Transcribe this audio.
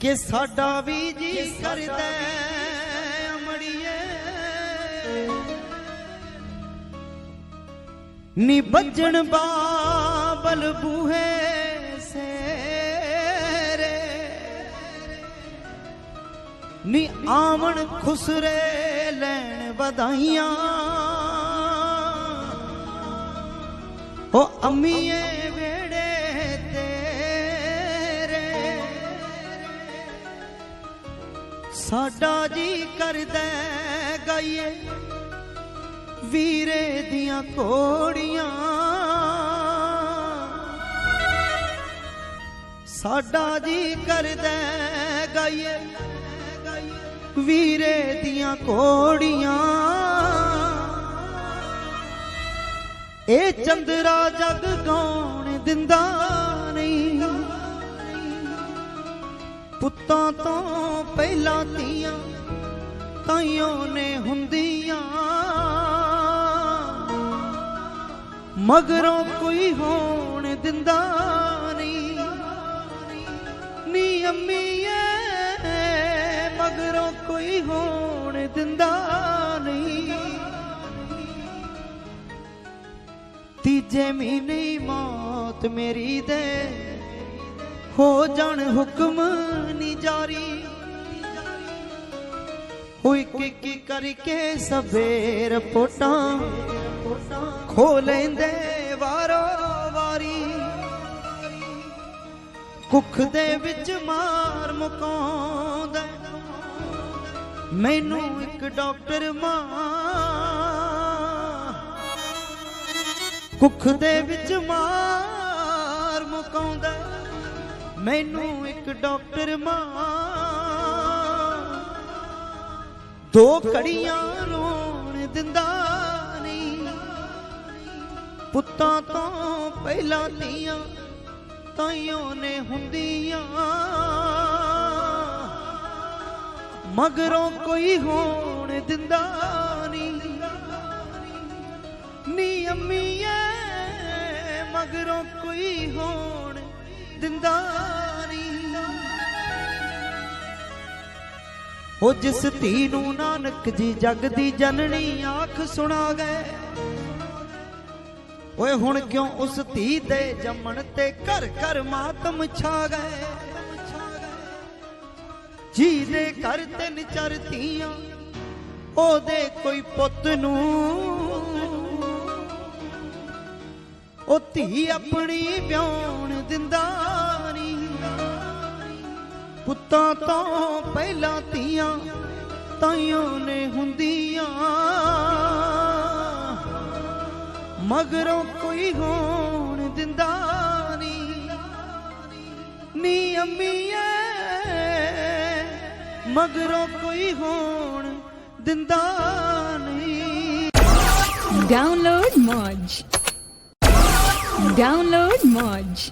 ਕਿ ਸਾਡਾ ਵੀ ਜੀ ਕਰਦਾ ਅਮੜੀਏ। ਨੀ ਬੱਜਣ ਬਾਬਲ ਬੂਹੇ ਸੇਰੇ। ਨੀ ਆਵਣ ਖੁਸਰੇ ਲੈਣ ਵਧਾਈਆਂ। ਹੋ ਅੰਮੀਏ ਵੇੜੇ ਸਾਡਾ ਜੀ ਕਰਦਾ ਗਾਈਏ, ਵੀਰੇ ਦੀਆਂ ਕੋੜੀਆਂ ਸਾਡਾ ਜੀ ਕਰਦਾ ਗਾਈਏ, ਵੀਰੇ ਦੀਆਂ ਕੋੜੀਆਂ ਇਹ ਚੰਦਰਾ ਜਗ ਗਾਉਣ ਦਿੰਦਾ ਨਹੀਂ, ਪੁੱਤਾਂ ਤੋਂ ਪਹਿਲਾਂ ਧੀਆਂ ਤਾਈਆਂ ਨੇ ਹੁੰਦੀਆਂ। ਮਗਰੋਂ ਕੋਈ ਹੋਣ ਦਿੰਦਾ ਨਹੀਂ। ਨੀ ਅੰਮੀਏ ਮਗਰੋਂ ਕੋਈ ਹੋਣ ਦਿੰਦਾ ਨਹੀਂ। ਤੀਜੇ ਮਹੀਨੇ ਹੀ ਮੌਤ ਮੇਰੀ ਦੇ। ਹੋ ਜਾਣ ਹੁਕਮ ਨਹੀਂ ਜਾਰੀ। ਹੋਈ ਕੀ ਕਰਕੇ ਸਵੇਰ ਪੋਟਾਂ ਖੋ ਲੈਂਦੇ ਵਾਰੋ ਵਾਰੀ। ਕੁੱਖ ਦੇ ਵਿੱਚ ਮਾਰ ਮੁਕਾਉਂਦਾ, ਮੈਨੂੰ ਇੱਕ ਡਾਕਟਰ ਮਾਂ। ਕੁੱਖ ਦੇ ਵਿੱਚ ਮਾਰ ਮੁਕਾਉਂਦਾ, ਮੈਨੂੰ ਇੱਕ ਡਾਕਟਰ ਮਾਂ। ਦੋ ਕੜੀਆਂ ਰੋਣ ਦਿੰਦਾ ਨਹੀਂ। ਪੁੱਤਾਂ ਤੋਂ ਪਹਿਲਾਂ ਧੀਆਂ ਤਾਈਓ ਨੇ ਹੁੰਦੀਆਂ। ਮਗਰੋਂ ਕੋਈ ਹੋਣ ਦਿੰਦਾ ਨਹੀਂ। ਨੀ ਅੰਮੀਏ ਮਗਰੋਂ ਕੋਈ ਹੋਣ ਦਿੰਦਾ ਨਹੀਂ ਉਹ ਜਿਸ ਧੀ ਨੂੰ ਨਾਨਕ ਜੀ ਜਗ ਦੀ ਜਨਨੀ ਆਖ ਸੁਣਾ ਗਏ। ਓਏ ਹੁਣ ਕਿਉਂ ਉਸ ਧੀ ਦੇ ਜੰਮਣ ਤੇ ਘਰ ਘਰ ਮਾਤਮ ਛਾ ਗਏ? ਜੀ ਦੇ ਘਰ ਤਿੰਨ ਚਾਰ ਧੀਆਂ, ਉਹਦੇ ਕੋਈ ਪੁੱਤ ਨੂੰ। ਉਹ ਧੀ ਆਪਣੀ ਵਿਆਹਣ ਦਿੰਦਾ ਨਹੀਂ। ਪੁੱਤਾਂ ਤੋਂ ਪਹਿਲਾਂ ਧੀ ਧੀਆਂ ਤਾਈਆਂ ਨੇ ਹੁੰਦੀਆਂ। ਮਗਰੋਂ ਕੋਈ ਹੋਣ ਦਿੰਦਾ ਨਹੀਂ। ਨੀ ਅੰਮੀਏ ਮਗਰੋਂ ਕੋਈ ਹੋਣ ਦਿੰਦਾ ਨਹੀਂ। ਡਾਊਨਲੋਡ ਮੌਜ ਡਾਊਨਲੋਡ ਮੌਜ